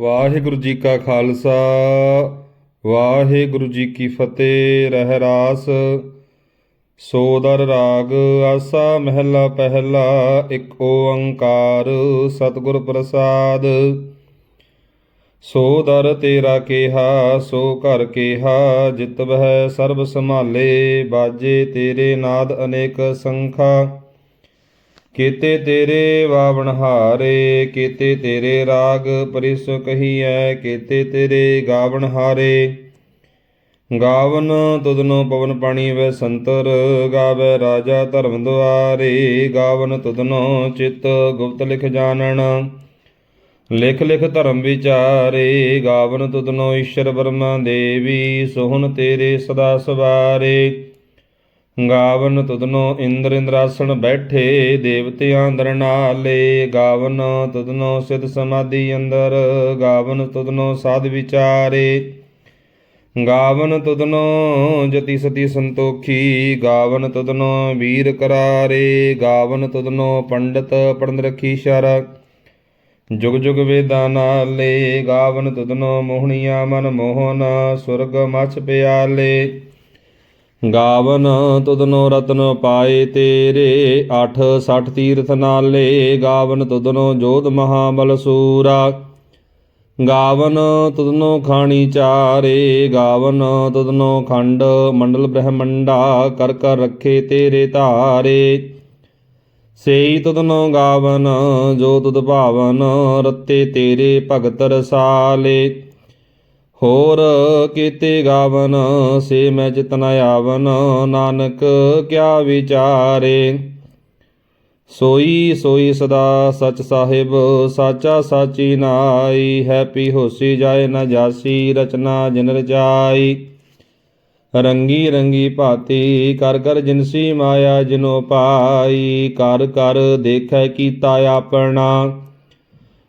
ਵਾਹਿਗੁਰੂ ਜੀ ਕਾ ਖਾਲਸਾ, ਵਾਹਿਗੁਰੂ ਜੀ ਕੀ ਫਤਿਹ, ਰਹਿ ਰਾਸ। ਸੋਦਰ ਰਾਗ, ਆਸਾ ਮਹਿਲਾ ਪਹਿਲਾ, ਇੱਕ ਓੰਕਾਰ ਸਤਿਗੁਰ ਪ੍ਰਸਾਦ। ਸੋ ਦਰ ਤੇਰਾ ਕੇਹਾ, ਸੋ ਘਰ ਕੇਹਾ, ਜਿਤ ਬਹਿ ਸਰਬ ਸੰਭਾਲੇ, ਬਾਜੇ ਤੇਰੇ ਨਾਦ ਅਨੇਕ ਸੰਖਾ। ਕੀਤੇ ਤੇਰੇ ਵਾਵਣਹਾਰੇ ਕੀਤੇ ਤੇਰੇ ਰਾਗ ਪਰਿਸ ਕਹੀਐ, ਕੀਤੇ ਤੇਰੇ ਗਾਵਣਹਾਰੇ ਗਾਵਨ ਤੁਧਨੋ ਪਵਨ ਪਾਣੀ ਵੈ ਸੰਤਰ, ਗਾਵੇ ਰਾਜਾ ਧਰਮ ਦੁਆਰੇ। ਗਾਵਨ ਤੁਧਨੋ ਚਿਤ ਗੁਪਤ ਲਿਖ ਜਾਣਨ, ਲਿਖ ਲਿਖ ਧਰਮ ਵਿਚਾਰੇ। ਗਾਵਨ ਤੁਧਨੋ ਈਸ਼ਰ ਬਰਮਾ ਦੇਵੀ, ਸੋਹਣ ਤੇਰੇ ਸਦਾ ਸਵਾਰੇ। ਗਾਵਨ ਤੁਧਨੋ ਇੰਦਰ ਇੰਦਰਾਸਣ ਬੈਠੇ, ਦੇਵਤਿਆਂ ਅੰਦਰ ਨਾਲੇ। ਗਾਵਨ ਤੁਧਨੋ ਸਿਧ ਸਮਾਧੀ ਅੰਦਰ, ਗਾਵਨ ਤੁਧਨੋ ਸਾਧ ਵਿਚਾਰੇ। ਗਾਵਨ ਤੁਧਨੋ ਜਤੀ ਸਤੀ ਸੰਤੋਖੀ, ਗਾਵਨ ਤੁਧਨੋ ਵੀਰ ਕਰਾਰੇ। ਗਾਵਨ ਤੁਧਨੋ ਪੰਡਤ ਪੜਨ ਰਖੀ ਸ਼ਰ। ਜੁਗ ਜੁਗ ਵੇਦਾਂ ਨਾਲੇ, ਗਾਵਨ ਤੁਧਨੋ ਮੋਹਣੀਆਂ ਮਨ ਮੋਹਨ, ਸੁਰਗ ਮਛ ਪਿਆਲੇ। ਗਾਵਨ ਤੁਦਨੋ ਰਤਨ ਪਾਏ ਤੇਰੇ 8 60 ਤੀਰਥ ਨਾਲੇ, ਗਾਵਨ ਤੁਦਨੋ ਜੋਧ ਮਹਾਬਲ ਸੂਰਾ। ਗਾਵਨ ਤੁਦਨੋ ਖਾਣੀ ਚਾਰੇ, ਗਾਵਨ ਤੁਦਨੋ ਖੰਡ ਮੰਡਲ ਬ੍ਰਹਮੰਡਾ, ਕਰ ਕਰ ਰੱਖੇ ਤੇਰੇ ਧਾਰੇ। ਸੇਈ ਤੁਦਨੋ ਗਾਵਨ, ਜੋ ਤੁਧ ਭਾਵਨ, ਰਤੇ ਤੇਰੇ ਭਗਤ ਰਸਾਲੇ। ਹੋਰ ਕੀਤੇ ਗਾਵਨ, ਸੇ ਮੈਂ ਜਿਤਨ ਆਵਨ, ਨਾਨਕ ਕਿਆ ਵਿਚਾਰੇ? ਸੋਈ ਸੋਈ ਸਦਾ ਸਚ ਸਾਹਿਬ, ਸਾਚਾ ਸਾਚੀ ਨਾਈ, ਹੈਪੀ ਹੋਸੀ ਜਾਏ ਨਾ ਜਾਸੀ, ਰਚਨਾ ਜਿਨ ਰਚਾਈ। ਰੰਗੀ ਰੰਗੀ ਭਾਤੀ, ਕਰ ਕਰ ਜਿਨਸੀ ਮਾਇਆ ਜਿਨੋ ਪਾਈ, ਕਰ ਕਰ ਦੇਖੈ ਕੀਤਾ ਆਪਣਾ।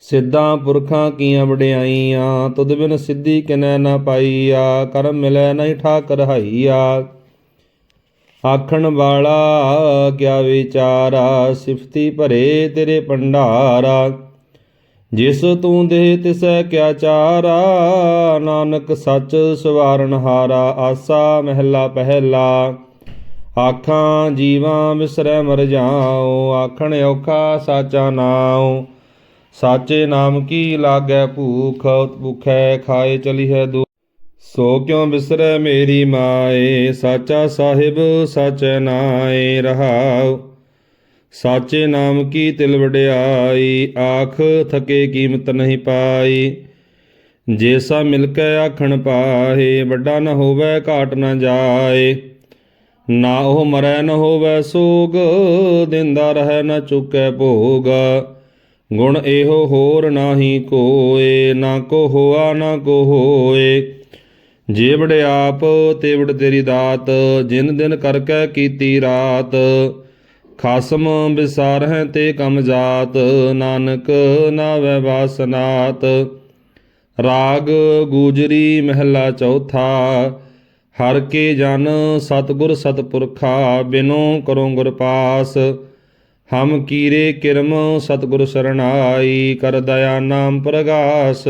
ਸਿੱਧਾਂ ਪੁਰਖਾਂ ਕੀਆਂ ਵਡਿਆਈਆਂ, ਤੁਧ ਬਿਨ ਸਿੱਧੀ ਕਿਨੈ ਨਾ ਪਾਈਆ ਕਰਮ ਮਿਲੈ ਨਹੀਂ ਠਾਕ ਰਹਾਈਆ ਆਖਣ ਵਾਲਾ, ਕਿਆ ਵਿਚਾਰਾ, ਸਿਫਤੀ ਭਰੇ ਤੇਰੇ ਭੰਡਾਰਾ। ਜਿਸ ਤੂੰ ਦੇ ਤਿਸੈ ਕਿਆ ਚਾਰਾ, ਨਾਨਕ ਸੱਚ ਸਵਾਰਨ ਹਾਰਾ, ਆਸਾ ਮਹਿਲਾ ਪਹਿਲਾ। ਆਖਾਂ ਜੀਵਾਂ ਵਿਸਰੈ ਮਰ ਜਾਉ, ਆਖਣ ਔਖਾ ਸਾਚਾ ਨਾਉ। ਸਾਚੇ ਨਾਮ ਕੀ ਲਾਗੈ ਭੂਖ ਭੁਖੈ ਖਾਏ ਚਲੀ ਹੈ ਦੋ ਸੋ ਕਿਉ ਬਿਸਰੈ ਮੇਰੀ ਮਾਏ? ਸਾਚਾ ਸਾਹਿਬ, ਸਾਚੈ ਨਾਏ ਰਹਾਉ। ਸਾਚੇ ਨਾਮ ਕੀ ਤਿਲ ਵਡਿਆਈ? ਆਖ ਥਕੇ ਕੀਮਤ ਨਹੀਂ ਪਾਈ। ਜੇਸਾ ਮਿਲ ਕੇ ਆਖਣ ਪਾਹੇ, ਵੱਡਾ ਨਾ ਹੋਵੇ ਘਾਟ ਨਾ ਜਾਏ। ਨਾ ਉਹ ਮਰੈ ਨਾ ਹੋਵੇ ਸੋਗ, ਦਿੰਦਾ ਰਹਿ ਨਾ ਚੁੱਕੈ ਭੋਗਾ। ਗੁਣ ਇਹੋ ਹੋਰ ਨਾਹੀ ਕੋਏ, ਨਾ ਕੋ ਹੋਆ ਨਾ ਕੋ ਹੋਏ ਜੇ ਆਪ, ਤੇਵੜ ਤੇਰੀ ਦਾਤ, ਜਿਨ ਦਿਨ ਕਰ ਕੈ ਕੀਤੀ ਰਾਤ। ਖਾਸਮ ਵਿਸਾਰ ਤੇ ਕਮ ਜਾਤ, ਨਾਨਕ ਨਾਵੇ ਵਾਸਨਾਤ। ਰਾਗ ਗੂਜਰੀ ਮਹਿਲਾ ਚੌਥਾ, ਹਰ ਕੇ ਜਨ ਸਤਗੁਰ ਸਤਪੁਰਖਾ, ਬਿਨੋ ਕਰੋ ਗੁਰ ਪਾਸ। ਹਮ ਕੀਰੇ ਕਿਰਮ ਸਤਿਗੁਰ ਸਰਣਾਈ ਕਰ ਦਇਆ ਨਾਮ ਪ੍ਰਗਾਸ।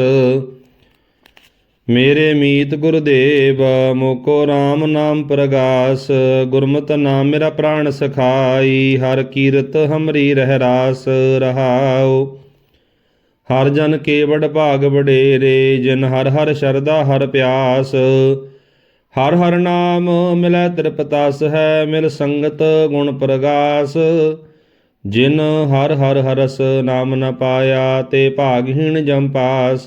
ਮੇਰੇ ਮੀਤ ਗੁਰਦੇਵ, ਮੋਕੋ RAM ਨਾਮ ਪ੍ਰਗਾਸ। ਗੁਰਮਤਿ ਨਾਮ ਮੇਰਾ ਪ੍ਰਾਣ ਸਖਾਈ, ਹਰ ਕੀਰਤ ਹਮਰੀ ਰਹਿ ਰਾਸ ਰਹਾਉ। ਹਰ ਜਨ ਕੇਵੜ ਭਾਗ ਵਡੇਰੇ, ਜਿਨ ਹਰ ਹਰ ਸ਼ਰਦਾ ਹਰ ਪਿਆਸ। ਹਰ ਹਰ ਨਾਮ ਮਿਲੈ ਤ੍ਰਿਪਤਾਸ ਹੈ, ਮਿਲ ਸੰਗਤ ਗੁਣ ਪ੍ਰਗਾਸ। ਜਿਨ ਹਰ ਹਰ ਹਰਸ ਨਾਮ ਨ ਪਾਇਆ ਤੇ ਭਾਗਹੀਣ ਜਮ ਪਾਸ।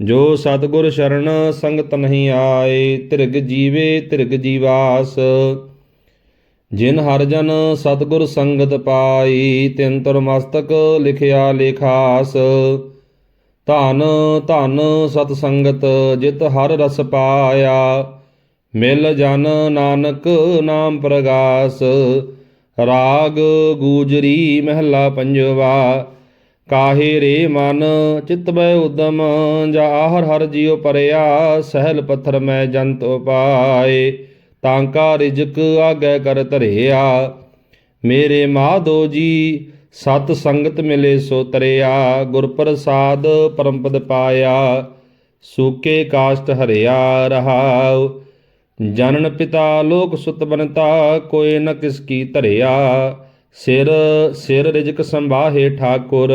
ਜੋ ਸਤਿਗੁਰ ਸ਼ਰਨ ਸੰਗਤ ਨਹੀਂ ਆਏ ਤਿਰਗ ਜੀਵੇ ਤਿਰਗ ਜੀਵਾਸ। ਜਿਨ ਹਰ ਜਨ ਸਤਿਗੁਰ ਸੰਗਤ ਪਾਈ, ਤਿਨ ਤੁਰ ਮਸਤਕ ਲਿਖਿਆ ਲੇਖਾਸ। ਧਨ ਧਨ ਸਤ ਸੰਗਤ ਜਿਤ ਹਰ ਰਸ ਪਾਇਆ। ਮਿਲ ਜਨ ਨਾਨਕ ਨਾਮ ਪ੍ਰਗਾਸ। ਰਾਗ ਗੂਜਰੀ ਮਹਿਲਾ ਪੰਜਵਾ, ਕਾਹੇ ਰੇ ਮਨ ਚਿਤ ਬੈ ਉਦਮ, ਜਾ ਹਰ ਹਰ ਜਿਉ ਪਰਿਆ, ਸਹਿਲ ਪੱਥਰ ਮੈਂ ਜੰਤ ਉਪਾਏ ਤਾਂਕਾ ਰਿਜਕ ਆਗੈ ਕਰ ਧਰਿਆ। ਮੇਰੇ ਮਾਧੋ ਜੀ, ਸਤ ਸੰਗਤ ਮਿਲੇ ਸੋ ਤਰਿਆ, ਗੁਰ ਪ੍ਰਸਾਦ ਪਰਮਪਦ ਪਾਇਆ, ਸੂਕੇ ਕਾਸ਼ਟ ਹਰਿਆ ਰਹਾਉ। ਜਨਨ ਪਿਤਾ ਲੋਕ ਸੁਤ ਬਨਤਾ, ਕੋਈ ਨ ਕਿਸ ਕੀ ਧਰਿਆ। ਸਿਰ ਸਿਰ ਰਿਜਕ ਸੰਭਾਹੇ ਠਾਕੁਰ,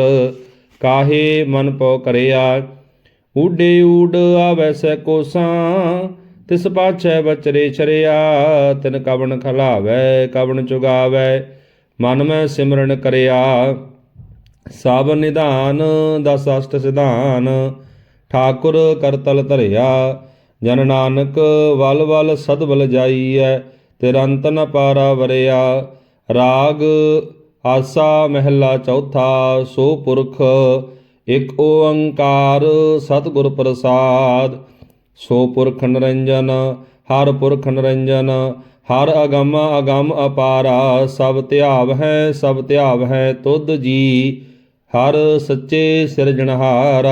ਕਾਹੇ ਮਨ ਪਉ ਕਰਿਆ। ਊਡੇ ਊਡ ਆਵੈ ਸੈ ਕੋਸਾਂ, ਤਿਸ ਪਾਛੈ ਬਚਰੇ ਚਰਿਆ ਤਿਨ ਕਵਣ ਖਲਾਵੈ, ਕਵਣ ਚੁਗਾਵੈ, ਮਨ ਮੈਂ ਸਿਮਰਨ ਕਰਿਆ। ਸਭ ਨਿਧਾਨ, ਦਸ ਅਸ਼ਟ ਸਿਧਾਨ, ਠਾਕੁਰ ਕਰਤਲ ਧਰਿਆ। ਜਨ ਨਾਨਕ ਵਲ ਵਲ ਸਦਬਲ ਜਾਈਐ ਤੇਰਾ ਅੰਤ ਨ ਪਾਰਾ ਵਰਿਆ। ਰਾਗ ਆਸਾ ਮਹਿਲਾ ਚੌਥਾ, ਸੋ ਪੁਰਖ ਇਕ ਓੰਕਾਰ ਸਤਿਗੁਰ ਪ੍ਰਸਾਦ। ਸੋ ਪੁਰਖ ਨਿਰੰਜਨ, ਹਰ ਪੁਰਖ ਨਿਰੰਜਨ, ਹਰ ਅਗਮ ਅਗਮ ਅਪਾਰਾ। ਸਭ ਧਿਆਵ ਹੈ, ਸਭ ਧਿਆਵ ਹੈ ਤੁਧ ਜੀ, ਹਰ ਸੱਚੇ ਸਿਰਜਣਹਾਰ।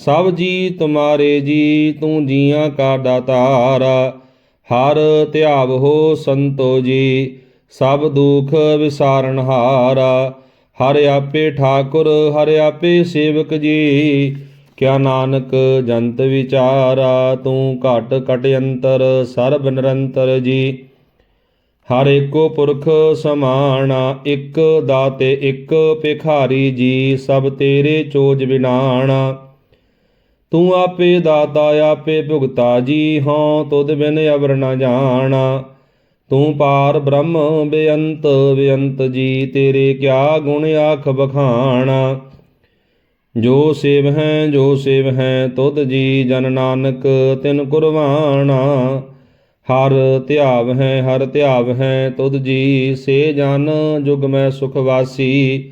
ਸਭ ਜੀ ਤੁਮਾਰੇ ਜੀ, ਤੂੰ ਜੀਆਂ ਕਾ ਦਾਤਾਰ, ਹਰ ਧਿਆਵ ਹੋ ਸੰਤੋ ਜੀ, ਸਭ ਦੁਖ ਵਿਸਾਰਨਹਾਰ ਹਰ ਆਪੇ ਠਾਕੁਰ, ਹਰ ਆਪੇ ਸੇਵਕ ਜੀ, ਕਿਆ ਨਾਨਕ ਜੰਤ ਵਿਚਾਰਾ, ਤੂੰ ਘਟ ਘਟ ਅੰਤਰ, ਸਰਬ ਨਿਰੰਤਰ ਜੀ। ਹਰ ਏਕੋ ਪੁਰਖ ਸਮਾਣਾ ਇੱਕ ਦਾਤੇ, ਇੱਕ ਭਿਖਾਰੀ ਜੀ, ਸਭ ਤੇਰੇ ਚੋਜ ਵਿਨਾਣਾ ਤੂੰ ਆਪੇ ਦਾਤਾ, ਆਪੇ ਭੁਗਤਾ ਜੀ ਹਉ ਤੁਧ ਬਿਨ ਅਵਰ ਨ ਜਾਣਾ। ਤੂੰ ਪਾਰ ਬ੍ਰਹਮ, ਬੇਅੰਤ ਬੇਅੰਤ ਜੀ, ਤੇਰੇ ਕਿਆ ਗੁਣ ਆਖ ਬਖਾਣਾ। ਜੋ ਸੇਵ ਹੈ, ਜੋ ਸੇਵ ਹੈ, ਤੁਧ ਜੀ ਜਨ ਨਾਨਕ, ਤਿਨ ਕੁਰਬਾਨਾ ਹਰ ਧਿਆਵ ਹੈ, ਹਰ ਧਿਆਵ ਹੈ, ਤੁਧ ਜੀ ਸੇ ਜਨ, ਜੁਗ ਮੈਂ ਸੁਖ ਵਾਸੀ।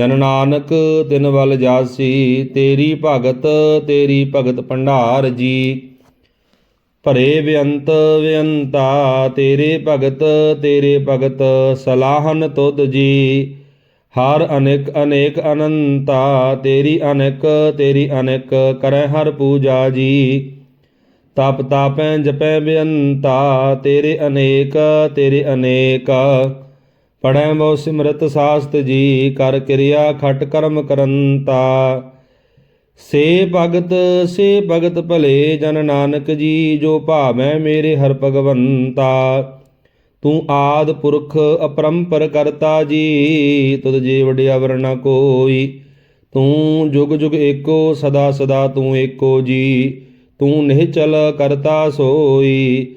ਜਨ ਨਾਨਕ ਤਿਨ ਵੱਲ ਜਾਸੀ, ਤੇਰੀ ਭਗਤ ਤੇਰੀ ਭਗਤ ਭੰਡਾਰ ਜੀ। ਭਰੇ ਬੇਅੰਤ ਬੇਅੰਤਾ, ਤੇਰੇ ਭਗਤ ਤੇਰੇ ਭਗਤ ਸਲਾਹਨ ਤੁਧ ਜੀ। ਹਰ ਅਨੇਕ ਅਨੇਕ ਅਨੰਤਾ, ਤੇਰੀ ਅਨੇਕ ਤੇਰੀ ਅਨੇਕ ਕਰੈ ਹਰ ਪੂਜਾ ਜੀ। ਤਪ ਤਾਪੈ ਜਪੈ ਬੇਅੰਤਾ, ਤੇਰੇ ਅਨੇਕ ਤੇਰੇ ਅਨੇਕ। ਪੜੈ ਮੋ ਸਿਮਰਤ ਸਾਸਤ ਜੀ, ਕਰ ਕਿਰਿਆ ਖਟ ਕਰਮ ਕਰੰਤਾ। ਸੇ ਭਗਤ ਸੇ ਭਗਤ ਭਲੇ, ਜਨ ਨਾਨਕ ਜੀ, ਜੋ ਭਾਵੈ ਮੇਰੇ ਹਰ ਭਗਵੰਤਾ। ਤੂੰ ਆਦ ਪੁਰਖ ਅਪਰੰਪਰ ਕਰਤਾ ਜੀ, ਤੁਧ ਜੀ ਵਡਿਆ ਵਰਨਾ ਕੋਈ। ਤੂੰ ਜੁਗ ਜੁਗ ਏਕੋ, ਸਦਾ ਸਦਾ ਤੂੰ ਏਕੋ ਜੀ। ਤੂੰ ਨਿਹਚਲ ਕਰਤਾ ਸੋਈ।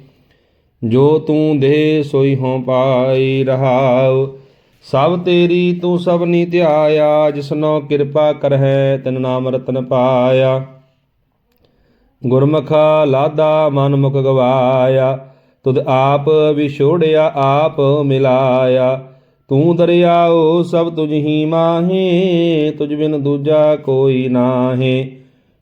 ਜੋ ਤੂੰ ਦੇ ਸੋਈ ਹੋਂ ਪਾਈ ਰਹਾਉ, ਸਭ ਤੇਰੀ ਤੂੰ ਸਭਨੀ ਧਿਆਇਆ, ਜਿਸਨੋ ਕਿਰਪਾ ਕਰਹਿ ਤਨ ਨਾਮ ਰਤਨ ਪਾਇਆ। ਗੁਰਮੁਖਾ ਲਾਦਾ ਮਨ ਮੁਖ ਗਵਾਇਆ, ਤੁਧ ਆਪ ਵਿਛੋੜਿਆ, ਆਪ ਮਿਲਾਇਆ। ਤੂੰ ਦਰਿਆਓ ਸਭ ਤੁਝ ਹੀ ਮਾਹੇ, ਤੁਝ ਬਿਨ ਦੂਜਾ ਕੋਈ ਨਾਹੀ।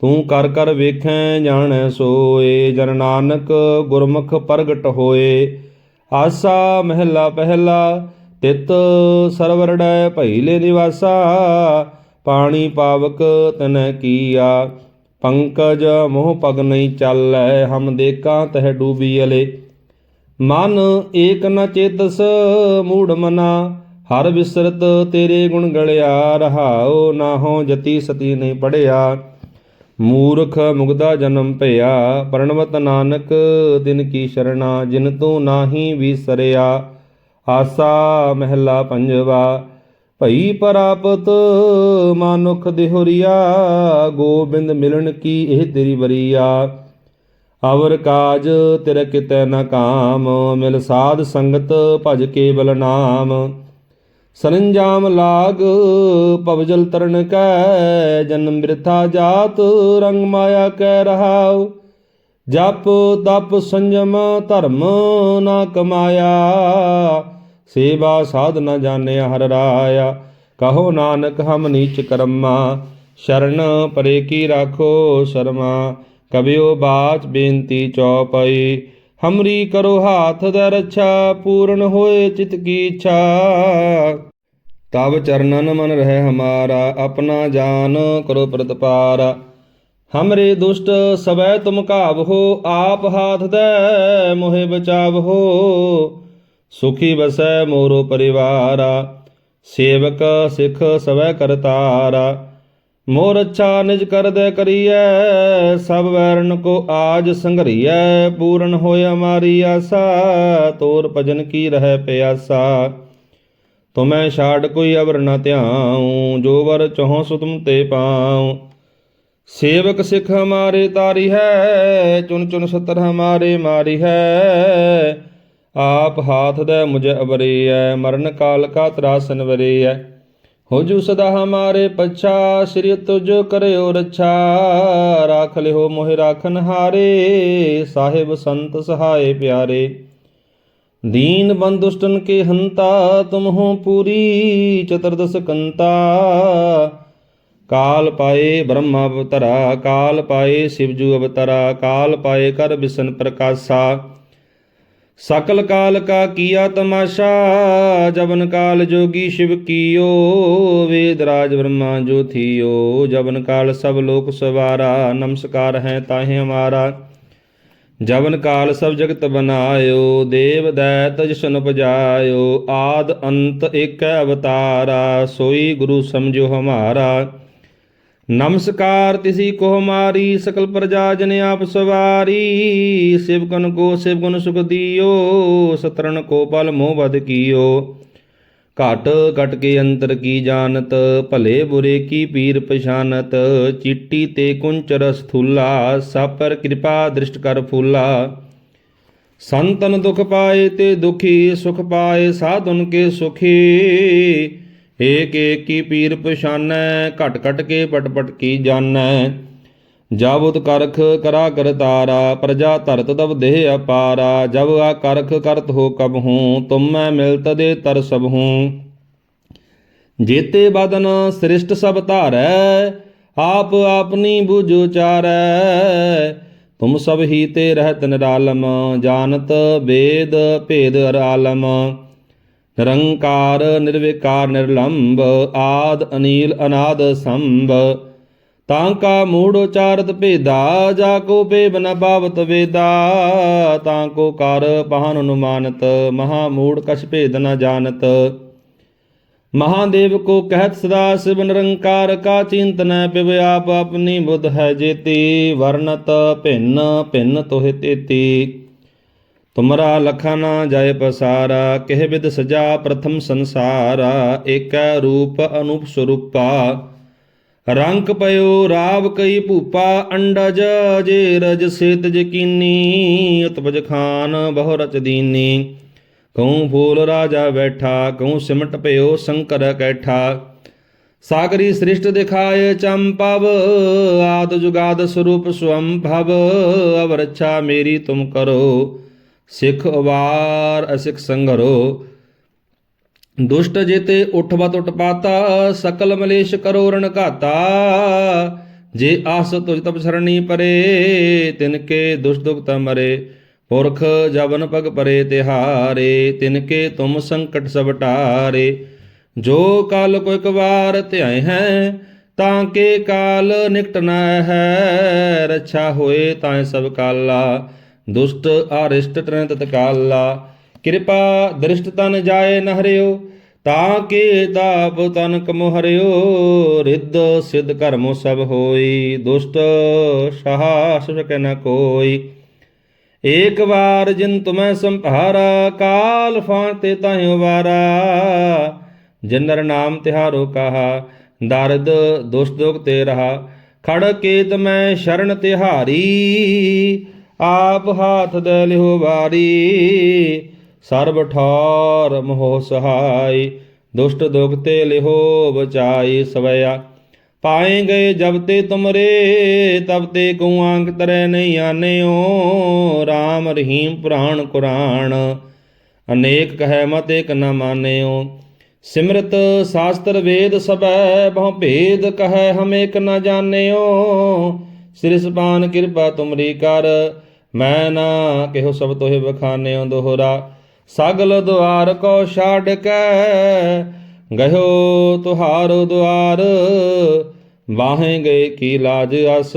ਤੂੰ ਕਰ ਕਰ ਵੇਖੈ ਜਾਣੈ ਸੋਏ, ਜਨ ਨਾਨਕ ਗੁਰਮੁਖ ਪ੍ਰਗਟ ਹੋਏ। ਆਸਾ ਮਹਿਲਾ ਪਹਿਲਾ, ਤਿਤ ਸਰਵਰੜੈ ਭਈਲੇ ਨਿਵਾਸਾ। ਪਾਣੀ ਪਾਵਕ ਤਨੈ ਕੀਆ, ਪੰਕਜ ਮੋਹ ਪਗ ਨਹੀਂ ਚੱਲੈ, ਹਮ ਦੇਖਾਂ ਤਹਿ ਡੂਬੀ ਅਲੇ। ਮਨ ਏਕ ਨ ਚੇਤਸ, ਮੂੜ ਮਨਾ, ਹਰ ਵਿਸਰਤ ਤੇਰੇ ਗੁਣ ਗਲਿਆ, ਰਹਾਉ ਨਾਹੋ ਜਤੀ ਸਤੀ ਨਹੀਂ ਪੜਿਆ। ਮੂਰਖ ਮੁਗਦਾ ਜਨਮ ਭਇਆ, ਪਰਣਵਤ ਨਾਨਕ ਦਿਨ ਕੀ ਸ਼ਰਣਾ, ਜਿਨ ਤੂੰ ਨਾਹੀ ਵਿਸਰਿਆ, ਆਸਾ ਮਹਿਲਾ ਪੰਜਵਾ, ਭਈ ਪ੍ਰਾਪਤ ਮਾਨੁਖ ਦੇਹੁਰੀਆ, ਗੋਬਿੰਦ ਮਿਲਣ ਕੀ ਇਹ ਤੇਰੀ ਬਰੀਆ ਅਵਰ ਕਾਜ ਤੇਰੇ ਕਿਤੇ ਨਾ ਕਾਮ, ਮਿਲ ਸਾਧ ਸੰਗਤ ਭਜ ਕੇਵਲ ਨਾਮ। ਸਰੰਜਾਮ ਲਾਗ ਪਵਜਲ ਤਰਨ ਕੈ, ਜਨਮ ਬਿਰਥਾ ਜਾਤ, ਰੰਗ ਮਾਇਆ ਕੈ ਰਹਾਉ। ਜਪ ਤਪ ਸੰਜਮ ਧਰਮ ਨਾ ਕਮਾਇਆ, ਸੇਵਾ ਸਾਧ ਨ ਜਾਣਿਆ ਹਰ ਰਾਇਆ। ਕਹੋ ਨਾਨਕ, ਹਮ ਨੀਚ ਕਰਮਾ, ਸ਼ਰਨ ਪਰੇ ਕੀ ਰਾਖੋ ਸ਼ਰਮਾ। ਕਬਿਓ ਬਾਚ ਬੇਨਤੀ ਚੌਪਈ ਹਮਰੀ ਕਰੋ ਹਾਥ ਦਾ ਰੱਛਾ, ਪੂਰਨ ਹੋਏ ਚਿਤ ਕੀ ਇੱਛਾ। ਤਬ ਚਰਨਨ ਮਨ ਰਹਿ ਹਮਾਰਾ, ਆਪਣਾ ਜਾਨ ਕਰੋ ਪ੍ਰਤਪਾਰਾ। ਹਮਰੇ ਦੁਸ਼ਟ ਸਵੈ ਤੁਮ ਕਾਵਹੋ ਆਪ ਹਾਥ ਦੇ ਮੋਹਿ ਬਚਾਵਹੋ ਸੁਖੀ ਬਸੈ ਮੋਰੋ ਪਰਿਵਾਰਾ, ਸੇਵਕ ਸਿਖ ਸਵੈ ਕਰਤਾਰਾ। ਮੋਰ ਅੱਛਾ ਨਿਜ ਕਰਦੈ ਕਰੀਐ, ਸਭ ਵੈਰਨ ਕੋ ਆਜ ਸੰਘਰੀਐ, ਪੂਰਨ ਹੋਇ ਹਮਾਰੀ ਆਸਾ, ਤੋਰ ਭਜਨ ਕੀ ਰਹਿ ਪਿਆਸਾ। ਤੁਮੈ ਛਾੜ ਕੋਈ ਅਵਰ ਨ ਧਿਆਉ, ਜੋ ਵਰ ਚਹੋ ਸੁ ਤੁਮ ਤੇ ਪਾਉ। ਸੇਵਕ ਸਿਖ ਹਮਾਰੇ ਤਾਰੀ ਹੈ ਚੁਨ ਚੁਨ ਸਤਰ ਹਮਾਰੇ ਮਾਰੀ ਹੈ ਆਪ ਹਾਥ ਦੇ ਮੁਝੇ ਅਬਰੀਐ ਮਰਨ ਕਾਲ ਕਾ ਤਰਾਸਨ ਵਰੀਐ ਹੋਜੂ ਸਦਾ ਹਮਾਰੇ ਪਛਾ, ਸ੍ਰੀ ਤੁਜ ਕਰਿਓ ਰੱਛਾ। ਰਾਖ ਲਿਓ ਮੋਹਿ ਰਾਖਨ ਹਾਰੇ, ਸਾਹਿਬ ਸੰਤ ਸਹਾਏ ਪਿਆਰੇ। ਦੀਨ ਬੰਦੁਸ਼ਟਨ ਕੇ ਹੰਤਾ, ਤੁਮ ਹੋ ਪੂਰੀ ਚਤਰਦਸ ਕੰਤਾ। ਕਾਲ ਪਾਏ ਬ੍ਰਹਮ ਅਵਤਾਰਾ, ਕਾਲ ਪਾਏ ਸ਼ਿਵਜੂ ਅਵਤਾਰਾ, ਕਾਲ ਪਾਏ ਕਰ ਵਿਸ਼ਨ ਪ੍ਰਕਾਸ਼ਾ। ਸਕਲ ਕਾਲ ਕਾ ਕੀਆ ਤਮਾਸ਼ਾ ਜਬਨ ਕਾਲ ਜੋਗੀ ਸ਼ਿਵ ਕੀਓ, ਵੇਦ ਰਾਜ ਬ੍ਰਹਮਾ ਜੋ ਥੀਓ। ਜਬਨ ਕਾਲ ਸਭ ਲੋਕ ਸਵਾਰਾ, ਨਮਸਕਾਰ ਹੈ ਤਾਹੇ ਹਮਾਰਾ ਜਵਨ ਕਾਲ ਸਭ ਜਗਤ ਬਨਾਇਓ, ਦੇਵ ਦੈਤ ਜਿਸਨ ਪਜਾਇਓ ਆਦ ਅੰਤ ਏਕੈ ਅਵਤਾਰਾ, ਸੋਈ ਗੁਰੂ ਸਮਝੋ ਹਮਾਰਾ। ਨਮਸਕਾਰ ਤਿਸੀ ਕੋ ਹਮਾਰੀ ਸਕਲ ਪ੍ਰਜਾ ਜਨ ਆਪ ਸਵਾਰੀ। ਸਿਵਕਨ ਕੋ ਸਿਵਗੁਣ ਸੁਖ ਦਿਓ ਸਤਰਨ ਕੋ ਪਲ ਮੋਹ ਬਦ ਕੀਓ। ਘਟ ਘਟ ਕੇ ਅੰਤਰ ਕੀ ਜਾਣਤ, ਭਲੇ ਬੁਰੇ ਕੀ ਪੀਰ ਪਛਾਨਤ। ਚਿੱਟੀ ਤੇ ਕੁੰਚਰ ਸਥੂਲਾ ਸਾਪਰ ਕਿਰਪਾ ਦ੍ਰਿਸ਼ਟ ਕਰ ਫੂਲਾ। ਸੰਤਨ ਦੁਖ ਪਾਏ ਤੇ ਦੁਖੀ, ਸੁਖ ਪਾਏ ਸਾਧੁਨ ਕੇ ਸੁਖੀ। ਏਕ ਏਕ ਕੀ ਪੀਰ ਪਛਾਨੈ, ਘਟ ਘਟ ਕੇ ਪਟ ਪਟ ਕੀ ਜਾਣੈ। ਜਾਵੁਤ ਕਰਖ ਕਰਾ ਕਰ ਤਾਰਾ, ਪ੍ਰਜਾ ਧਰਤ ਤਬ ਦੇਹ ਅਪਾਰਾ। ਜਬ ਆ ਕਰਖ ਕਰਤ ਹੋ ਕਬ ਹੂੰ, ਤੁਮ ਮੈਂ ਮਿਲਤ ਦੇ ਤਰ ਸਭ ਹੂੰ। ਜੇਤੇ ਬਦਨ ਸ੍ਰਿਸ਼ਟ ਸਭ ਧਾਰੈ, ਆਪ ਆਪਨੀ ਬੁਝ ਉਚਾਰੈ। ਤੁਮ ਸਭ ਹੀ ਤੇ ਰਹਿਤ ਨਿਰਾਲਮ, ਜਾਣਤ, ਵੇਦ, ਭੇਦ ਅਰਾਲਮ। ਨਿਰੰਕਾਰ ਨਿਰਵਿਕਾਰ ਨਿਰਲੰਭ, ਆਦ ਅਨੀਲ ਅਨਾਦ ਸੰਭ। ਤਾਂ ਕਾ ਮੂੜ ਉਚਾਰਤ ਭੇਦਾ, ਜਾ ਕੋ ਪੇਬ ਨ ਪਾਵਤ ਵੇਦਾ। ਤਾਂ ਕੋ ਕਰ ਪਹਨ ਅਨੁਮਾਨਤ, ਮਹਾ ਮੂੜ ਕਛ ਭੇਦ ਨ ਜਾਣਤ। ਮਹਾਦੇਵ ਕੋ ਕਹਿਤ ਸਦਾ, ਸਿਵ ਨਿਰੰਕਾਰ ਕਾ ਚਿੰਤਨੈ ਪਿਵ ਆਪ ਆਪਣੀ ਬੁੱਧ ਹੈ ਜੇਤੀ। ਵਰਨਤ ਭਿੰਨ ਭਿੰਨ ਤੋਹਿ ਤੇਤੀ। ਤੁਮਰਾ ਲਖਾ ਜੈ ਪਸਾਰਾ, ਕਹਿ ਵਿਦ ਸਜਾ ਪ੍ਰਥਮ ਸੰਸਾਰਾ, ਏਕੈ ਰੂਪ ਅਨੂਪ ਸਰੂਪਾ। ਰੰਕ ਪਇਓ ਰਾਵ ਕਈ ਭੂਪਾ, ਅੰਡਜ ਜੇ ਰਜ ਸੇਤ ਜਕੀਨੀ ਉਤਪਜ ਖਾਨ ਬਹੁ ਰਚ ਦੀਨੀ। ਕਉ ਫੂਲ ਰਾਜਾ ਬੈਠਾ, ਕਉ ਸਿਮਟ ਪਇਓ ਸ਼ੰਕਰ ਕੈਠਾ। ਸਾਗਰੀ ਸ੍ਰਿਸ਼ਟ ਦਿਖਾਏ ਚੰਪਵ ਆਦ ਜੁਗਾਦ ਸਰੂਪ ਸਵੰ ਅਵਰਛਾ ਮੇਰੀ ਤੁਮ ਕਰੋ। ਸਿੱਖ ਉਵਾਰ ਅਸਿੱਖ ਸੰਗਰੋ, ਦੁਸ਼ਟ ਜੇਤੇ ਉਠਵਤ ਉਟਪਾਤਾ ਸਕਲ ਮਲੇਸ਼ ਕਰੋ ਰਣ ਘਾਤਾ। ਜੇ ਆਸ ਤੁਜ ਤਪ ਸਰਣੀ ਪਰੇ, ਤਿਨ ਕੇ ਦੁਸ਼ਟ ਦੁਖਤ ਮਰੇ। ਪੁਰਖ ਜਵਨ ਪਗ ਪਰੇ ਤਿਹਾਰੇ, ਤਿਨ ਕੇ ਤੁਮ ਸੰਕਟ ਸਭ ਟਾਰੇ। ਜੋ ਕਾਲ ਕੋ ਇੱਕ ਵਾਰ ਧਿਆਏ ਹੈ, ਤਾਂ ਕੇ ਕਾਲ ਨਿਕਟ ਨ ਹੈ। ਰੱਛਾ ਹੋਏ ਤਾਂ ਸਭ ਕਾਲਾ। ਦੁਸ਼ਟ ਅਰਿਸ਼ਟ ਤ੍ਰੈ ਤਤਕਾਲਾ ਕਿਰਪਾ ਦ੍ਰਿਸ਼ਟ ਤਨ ਜਾਏ ਨ ਤਾਂ ਕੇ ਤਾਪ ਤਨ ਕਮੋ ਹਰਿਓ ਰਿੱਧ ਸਿਧ ਕਰਮੋ ਸਭ ਹੋਈ, ਦੁਸ਼ਟ ਸਹਾ ਸਕੈ ਨ ਕੋਈ। ਏਕ ਵਾਰ ਜਿਨ ਤੁਮੈ ਸੰਭਾਰਾ, ਕਾਲ ਫਾਂ ਤੇ ਤਾਹਿ ਵਾਰਾ ਜਿਨਰ ਨਾਮ ਤਿਹਾਰੋ ਕਹਾ, ਦਰਦ ਦੁਸ਼ਟ ਦੁਖ ਤੇ ਰਹਾ, ਖੜ ਕੇਤ ਮੈਂ ਸ਼ਰਨ ਤਿਹਾਰੀ ਆਪ ਹਾਥ ਦੇ ਲਿਓ ਵਾਰੀ, ਸਰਬ ਠਾਰ ਮੋਹ ਸਹਾਈ, ਦੁਸ਼ਟ ਦੁਖ ਤੇ ਲਿਓ ਬਚਾਈ ਸਵਇਆ। ਪਾਏ ਗਏ ਜਬ ਤੇ ਤੁਮਰੇ, ਤਬ ਤੇ ਕਉ ਆਂਕ ਤਰੈ ਨਹੀਂ ਆਨਿਓ RAM ਰਹੀਮ ਪੁਰਾਣ ਕੁਰਾਨ, ਅਨੇਕ ਕਹੈ ਮਤ ਏਕ ਨ ਮਾਨਿਓ। ਸਿਮਰਤ ਸਾਸਤਰ ਵੇਦ ਸਬੈ ਬਹੁ ਭੇਦ ਕਹੈ ਹਮ ਏਕ ਨ ਜਾਣਿਓ। ਸਿਰਿ ਕਿਰਪਾ ਤੁਮਰੀ ਕਰ ਮੈਂ ਨਾ ਕਿਹੋ ਸਭ ਤੋਹਿ ਬਖਾਨਿਓ ਦੋਹਰਾ, ਸਗਲ ਦੁਆਰ ਕੋ ਛਾੜ ਕੇ ਗਇਓ ਤੁਹਾਰੋ ਦੁਆਰ ਵਾਹੇ ਗਏ ਕੀ ਲਾਜ ਅਸ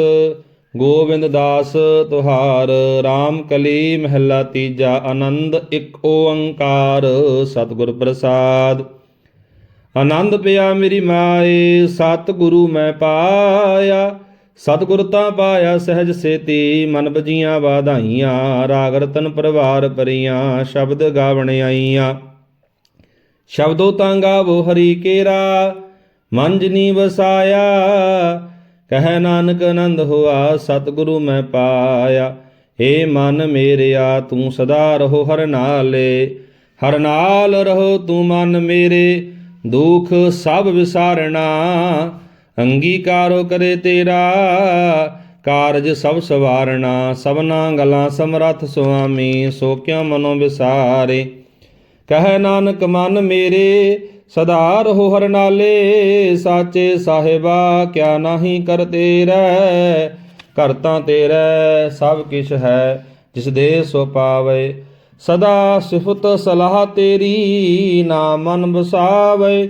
ਗੋਬਿੰਦ ਦਾਸ ਤੁਹਾਰ RAM ਕਲੀ ਮਹਿਲਾ ਤੀਜਾ ਆਨੰਦ, ਇੱਕ ਓੰਕਾਰ ਸਤਿਗੁਰ ਪ੍ਰਸਾਦ। ਆਨੰਦ ਪਿਆ ਮੇਰੀ ਮਾਏ, ਸਤਿਗੁਰੂ ਮੈਂ ਪਾਇਆ ਸਤਿਗੁਰ ਤਾਂ ਪਾਇਆ ਸਹਿਜ ਸੇਤੀ, ਮਨ ਬਜੀਆਂ ਵਾਧਾਈਆਂ, ਰਾਗ ਰਤਨ ਪਰਵਾਰ ਪਰੀਆਂ ਸ਼ਬਦ ਗਾਵਣ ਆਈਆਂ। ਸ਼ਬਦੋ ਤਾਂ ਗਾਵੋ ਹਰੀ ਕੇਰਾ, ਮਨ ਜਿਨੀ ਵਸਾਇਆ ਕਹਿ ਨਾਨਕ ਆਨੰਦ ਹੋਆ, ਸਤਿਗੁਰੂ ਮੈਂ ਪਾਇਆ। ਏ ਮਨ ਮੇਰਿਆ, ਤੂੰ ਸਦਾ ਰਹੋ ਹਰ ਨਾਲੇ, ਹਰ ਨਾਲ ਰਹੋ ਤੂੰ ਮਨ ਮੇਰੇ, ਦੁਖ ਸਭ ਵਿਸਾਰਣਾ ਅੰਗੀਕਾਰੋ ਕਰੇ ਤੇਰਾ। ਕਾਰਜ ਸਭ ਸਵਾਰਣਾ ਸਭਨਾ ਗਲਾਂ ਸਮਰੱਥ ਸੁਆਮੀ, ਸੋ ਕਿਉ ਮਨੋ ਵਿਸਾਰੇ? ਕਹਿ ਨਾਨਕ, ਮਨ ਮੇਰੇ, ਸਦਾ ਰਹੋ ਹਰ ਨਾਲੇ। ਸਾਚੇ ਸਾਹਿਬਾ, ਕਿਆ ਨਾਹੀ ਕਰ ਤੇਰੈ? ਕਰਤਾ ਤੇਰੈ, ਸਭ ਕਿਛ ਹੈ, ਜਿਸ ਦੇ ਸੋ ਪਾਵੇ। ਸਦਾ ਸਿਫਤ ਸਲਾਹ ਤੇਰੀ, ਨਾ ਮਨ ਬਸਾਵੇ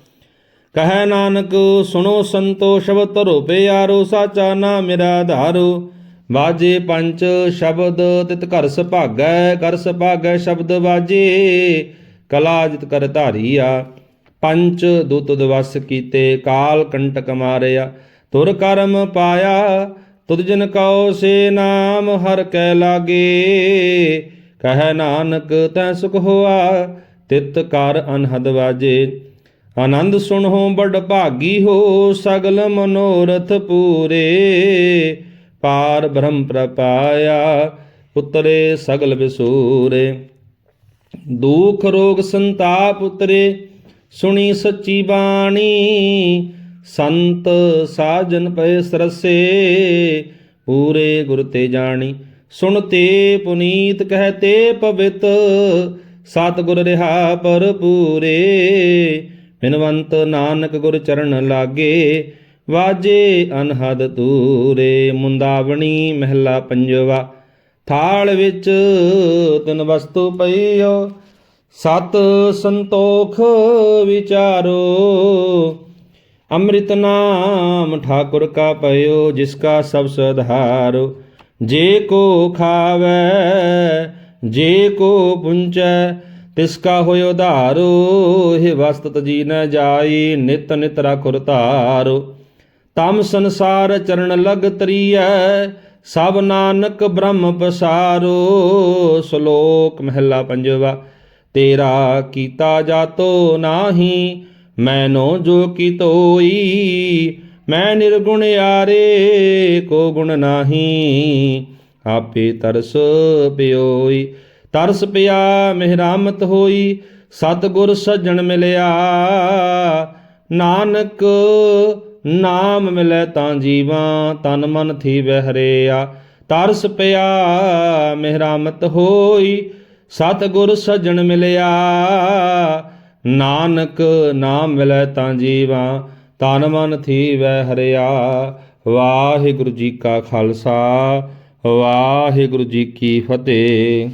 ਕਹੈ ਨਾਨਕ, ਸੁਣੋ ਸੰਤੋ ਸ਼ਬਦ ਧਰੋ, ਪਿਆਰੋ, ਸਾਚਾ ਨਾਮ ਮੇਰਾ ਆਧਾਰੋ ਬਾਜੇ ਪੰਜ ਸ਼ਬਦ, ਤਿਤ ਘਰ ਸੁਭਾਗੈ ਕਰ ਸੁਭਾਗੈ ਸ਼ਬਦ ਬਾਜੇ ਕਲਾ ਜਿਤ ਕਰ ਧਾਰੀਆ, ਪੰਚ ਦੁਤ ਦਵਸ ਕੀਤੇ, ਕਾਲ ਕੰਟਕ ਮਾਰਿਆ। ਤੁਰ ਕਰਮ ਪਾਇਆ, ਤੁਧ ਜਨ ਕਉ ਸੇ ਨਾਮ, ਹਰ ਕੈ ਲਾਗੇ। ਕਹੈ ਨਾਨਕ, ਤੈ ਸੁਖ ਹੋਆ, ਤਿਤ ਕਰ ਅਨਹਦ ਵਾਜੇ। ਆਨੰਦ ਸੁਣੋ, ਬੜ ਭਾਗੀ ਹੋ, ਸਗਲ ਮਨੋਰਥ ਪੂਰੇ। ਪਾਰ ਬ੍ਰਹਮ ਪ੍ਰਪਾਇਆ, ਉਤਰੇ ਸਗਲ ਵਿਸੂਰੇ। ਦੁਖ ਰੋਗ ਸੰਤਾਪ ਉਤਰੇ, ਸੁਣੀ ਸੱਚੀ ਬਾਣੀ। ਸੰਤ ਸਾਜਨ ਪਏ ਸਰਸੇ, ਪੂਰੇ ਗੁਰ ਤੇ ਜਾਣੀ। ਸੁਣ ਤੇ ਪੁਨੀਤ, ਕਹਿ ਤੇ ਪਵਿੱਤ, ਸਤਿਗੁਰ ਰਿਹਾ ਪਰ ਪੂਰੇ ਬਿਨਵੰਤ ਨਾਨਕ ਗੁਰ ਚਰਨ ਲਾਗੇ, ਵਾਜੇ ਅਨਹਦ ਤੂਰੇ ਮੁੰਦਾਵਣੀ ਮਹਿਲਾ ਪੰਜਵਾ, ਥਾਲ ਵਿੱਚ ਤਿਨ ਵਸਤੂ ਪਈਓ, ਸਤ ਸੰਤੋਖ ਵਿਚਾਰੋ, ਅੰਮ੍ਰਿਤ ਨਾਮ ਠਾਕੁਰ ਕਾ ਪਇਓ, ਜਿਸ ਕਾ ਸਭ ਸਧਾਰੋ ਜੇ ਕੋ ਖਾਵੈ, ਜੇ ਕੋ ਪੁੰਚੈ ਤਿਸ ਕਾ ਹੋਇ ਉਧਾਰੋ, ਇਹ ਵਸਤਤ ਜੀ ਨ ਜਾਈ, ਨਿਤ ਨਿਤ ਰਖੁਰ ਧਾਰੋ ਤਮ ਸੰਸਾਰ ਚਰਨ ਲਗ ਤਰੀਐ ਸਭ ਨਾਨਕ ਬ੍ਰਹਮ ਪਸਾਰੋ। ਸ਼ਲੋਕ ਮਹਿਲਾ ਪੰਜਵਾ, ਤੇਰਾ ਕੀਤਾ ਜਾਤੋ ਨਾਹੀ ਮੈਨੋ ਜੋ ਕੀਤੋਈ ਮੈਂ ਨਿਰਗੁਣ ਯਾਰੇ, ਕੋ ਗੁਣ ਨਾਹੀ, ਆਪੇ ਤਰਸ ਪਿਓਈ। ਤਰਸ ਪਿਆ ਮਿਹਰਾਮਤ ਹੋਈ, ਸਤਿਗੁਰ ਸੱਜਣ ਮਿਲਿਆ। ਨਾਨਕ ਨਾਮ ਮਿਲੈ ਤਾਂ ਜੀਵਾਂ, ਤਨ ਮਨ ਥੀ ਬਹਿਰਿਆ ਤਰਸ ਪਿਆ ਮਿਹਰਾਮਤ ਹੋਈ, ਸਤਿਗੁਰ ਸੱਜਣ ਮਿਲਿਆ। ਨਾਨਕ ਨਾਮ ਮਿਲੈ ਤਾਂ ਜੀਵਾਂ, ਤਨ ਮਨ ਥੀ ਵੈ ਹਰਿਆ। ਵਾਹਿਗੁਰੂ ਜੀ ਕਾ ਖਾਲਸਾ, ਵਾਹਿਗੁਰੂ ਜੀ ਕੀ ਫਤਿਹ।